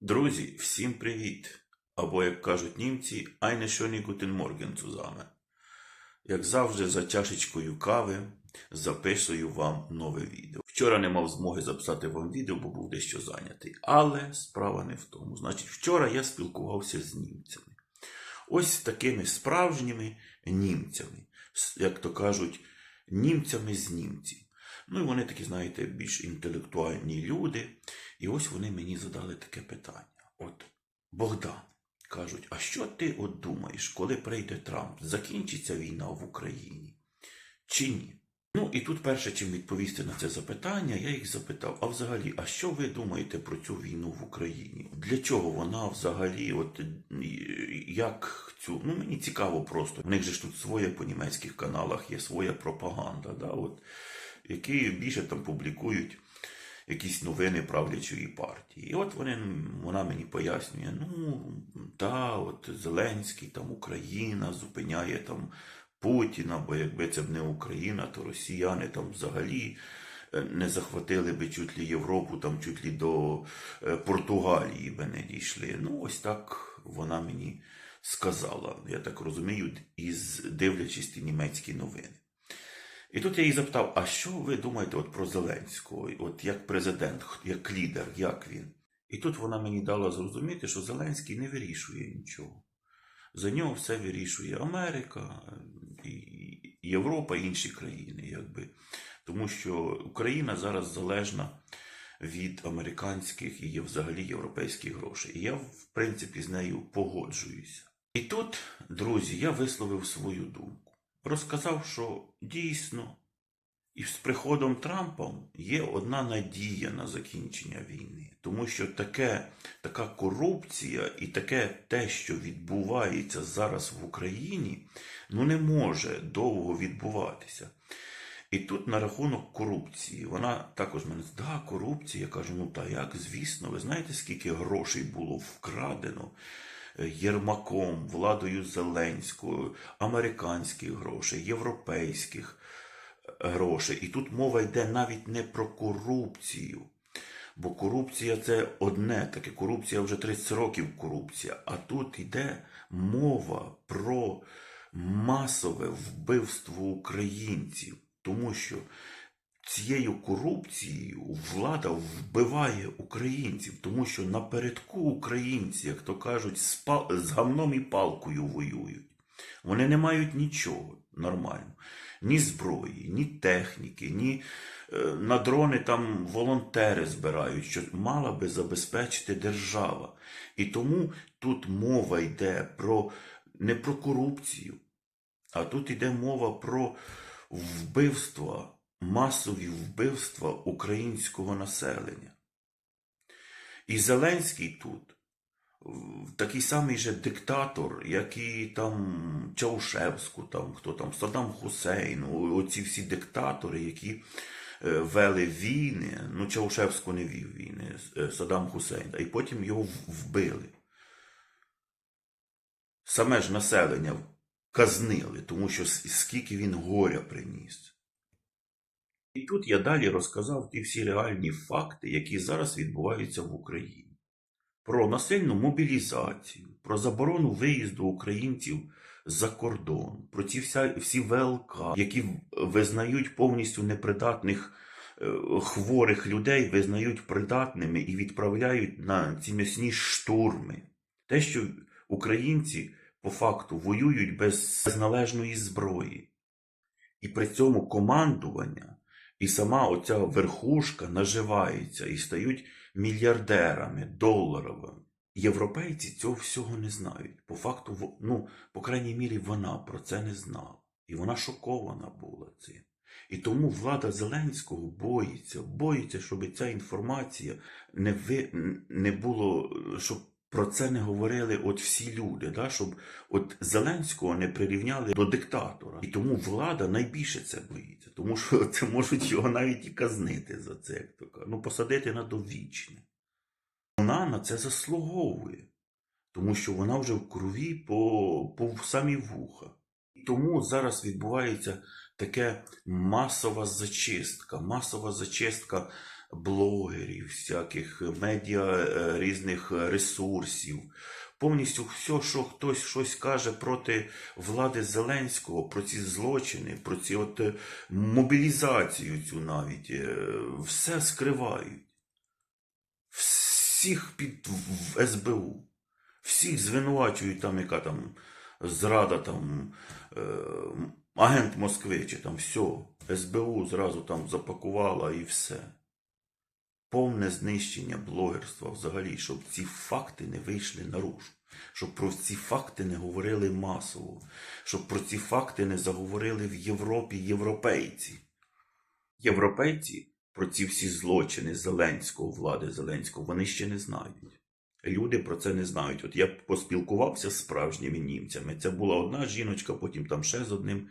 Друзі, всім привіт! Або, як кажуть німці, eine schöne guten Morgen zusammen. Як завжди, за чашечкою кави записую вам нове відео. Вчора не мав змоги записати вам відео, бо був дещо зайнятий. Але справа не в тому. Значить, вчора я спілкувався з німцями. Ось такими справжніми німцями, як то кажуть, німцями з німців. Ну і вони такі, знаєте, більш інтелектуальні люди. І ось вони мені задали таке питання. От, Богдан, кажуть, а що ти от думаєш, коли прийде Трамп, закінчиться війна в Україні? Чи ні? Ну і тут перше, чим відповісти на це запитання, я їх запитав: а взагалі, а що ви думаєте про цю війну в Україні? Для чого вона взагалі, от як цю. Ну мені цікаво просто. У них же ж тут своє по німецьких каналах є своя пропаганда, да, от, які більше там публікують якісь новини правлячої партії. І от вони, вона мені пояснює: ну, та, от Зеленський, там Україна зупиняє там Путіна, бо якби це б не Україна, то росіяни там взагалі е, не захватили би чуть ли Європу, там чуть ли до е, Португалії би не дійшли. Ну, ось так вона мені сказала. Я так розумію, із дивлячись ті німецькі новини. І тут я її запитав: а що ви думаєте от про Зеленського, от як президент, як лідер, як він? І тут вона мені дала зрозуміти, що Зеленський не вирішує нічого. За нього все вирішує Америка, і Європа і інші країни, якби. Тому що Україна зараз залежна від американських і взагалі європейських грошей. І я, в принципі, з нею погоджуюся. І тут, друзі, я висловив свою думку. Розказав, що дійсно, і з приходом Трампа є одна надія на закінчення війни. Тому що таке, така корупція і таке те, що відбувається зараз в Україні, ну не може довго відбуватися. І тут на рахунок корупції. Вона також мене да, корупція. Я кажу, ну та як, звісно, ви знаєте, скільки грошей було вкрадено Єрмаком, владою Зеленською, американських грошей, європейських грошей. І тут мова йде навіть не про корупцію. Бо корупція це одне, таке корупція вже 30 років корупція. А тут йде мова про масове вбивство українців. Тому що цією корупцією влада вбиває українців, тому що напередку українці, як то кажуть, з, пал- з гамном і палкою воюють. Вони не мають нічого нормально. Ні зброї, ні техніки, ні е, на дрони там волонтери збирають, що мала би забезпечити держава. І тому тут мова йде про не про корупцію, а тут йде мова про вбивства, масові вбивства українського населення. І Зеленський тут такий самий же диктатор, як і там Чаушевську, там хто там Саддам Хусейн, оці всі диктатори, які е, вели війни. Ну, Чаушевську не вів війни, е, Саддам Хусейн, і потім його вбили. Саме ж населення казнили, тому що скільки він горя приніс. І тут я далі розказав ті всі реальні факти, які зараз відбуваються в Україні. Про насильну мобілізацію, про заборону виїзду українців за кордон, про ці вся, всі ВЛК, які визнають повністю непридатних е, хворих людей, визнають придатними і відправляють на ці м'ясні штурми. Те, що українці по факту воюють без належної зброї. І при цьому командування і сама оця верхушка наживається і стають мільярдерами доларовими. Європейці цього всього не знають. По факту, ну, по крайній мірі, вона про це не знала. І вона шокована була цим. І тому влада Зеленського боїться, боїться, щоб ця інформація не, ви, не було, щоб про це не говорили от всі люди, да? щоб от Зеленського не прирівняли до диктатора. І тому влада найбільше це боїться, тому що це можуть його навіть і казнити за це, як то кажуть. Ну, посадити на довічне. Вона на це заслуговує, тому що вона вже в крові по, по самі вуха. І тому зараз відбувається таке масова зачистка, масова зачистка блогерів, всяких медіа е, різних ресурсів. Повністю все, що хтось щось каже проти влади Зеленського, про ці злочини, про ці от е, мобілізацію цю навіть, е, все скривають. Всіх під в СБУ. Всіх звинувачують там, яка там зрада, там е, агент Москви, чи там все. СБУ зразу там запакувала і все. Повне знищення блогерства взагалі, щоб ці факти не вийшли наружу. Щоб про ці факти не говорили масово, щоб про ці факти не заговорили в Європі європейці. Європейці про ці всі злочини Зеленського, влади Зеленського, вони ще не знають. Люди про це не знають. От я поспілкувався з справжніми німцями. Це була одна жіночка, потім там ще з одним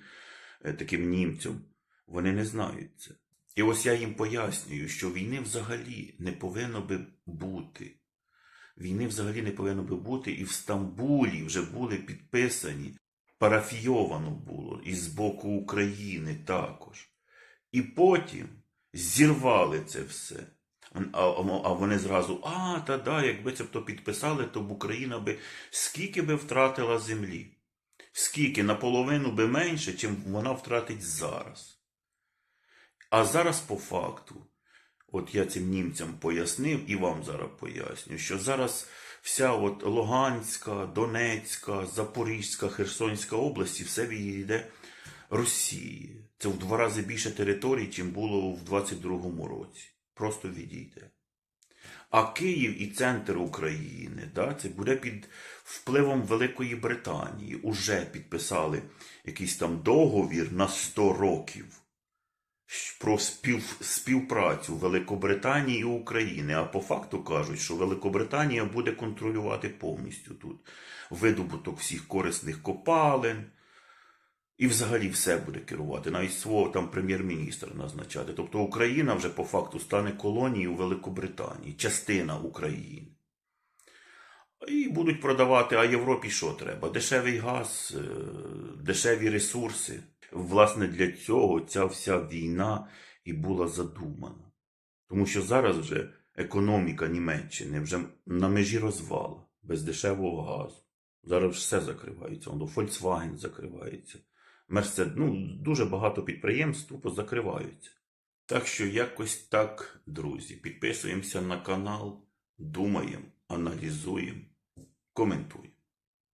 е, таким німцем. Вони не знають це. І ось я їм пояснюю, що війни взагалі не повинно би бути. Війни взагалі не повинно би бути, і в Стамбулі вже були підписані, парафійовано було і з боку України також. І потім зірвали це все. А, вони зразу, а, та да, якби це б то підписали, то б Україна би скільки би втратила землі? Скільки? Наполовину би менше, чим вона втратить зараз. А зараз по факту, от я цим німцям пояснив і вам зараз поясню, що зараз вся от Луганська, Донецька, Запорізька, Херсонська області все відійде Росії. Це в два рази більше територій, чим було в 22-му році. Просто відійде. А Київ і центр України, да, це буде під впливом Великої Британії. Уже підписали якийсь там договір на 100 років про спів, співпрацю Великобританії і України. А по факту кажуть, що Великобританія буде контролювати повністю тут видобуток всіх корисних копалин. І взагалі все буде керувати, навіть свого там прем'єр-міністра назначати. Тобто Україна вже по факту стане колонією Великобританії, частина України. І будуть продавати, а Європі що треба? Дешевий газ, е, дешеві ресурси. Власне, для цього ця вся війна і була задумана. Тому що зараз вже економіка Німеччини вже на межі розвала, без дешевого газу. Зараз все закривається, воно Volkswagen закривається. Мерсед, ну, дуже багато підприємств тупо закриваються. Так що якось так, друзі, підписуємося на канал, думаємо, аналізуємо, коментуємо.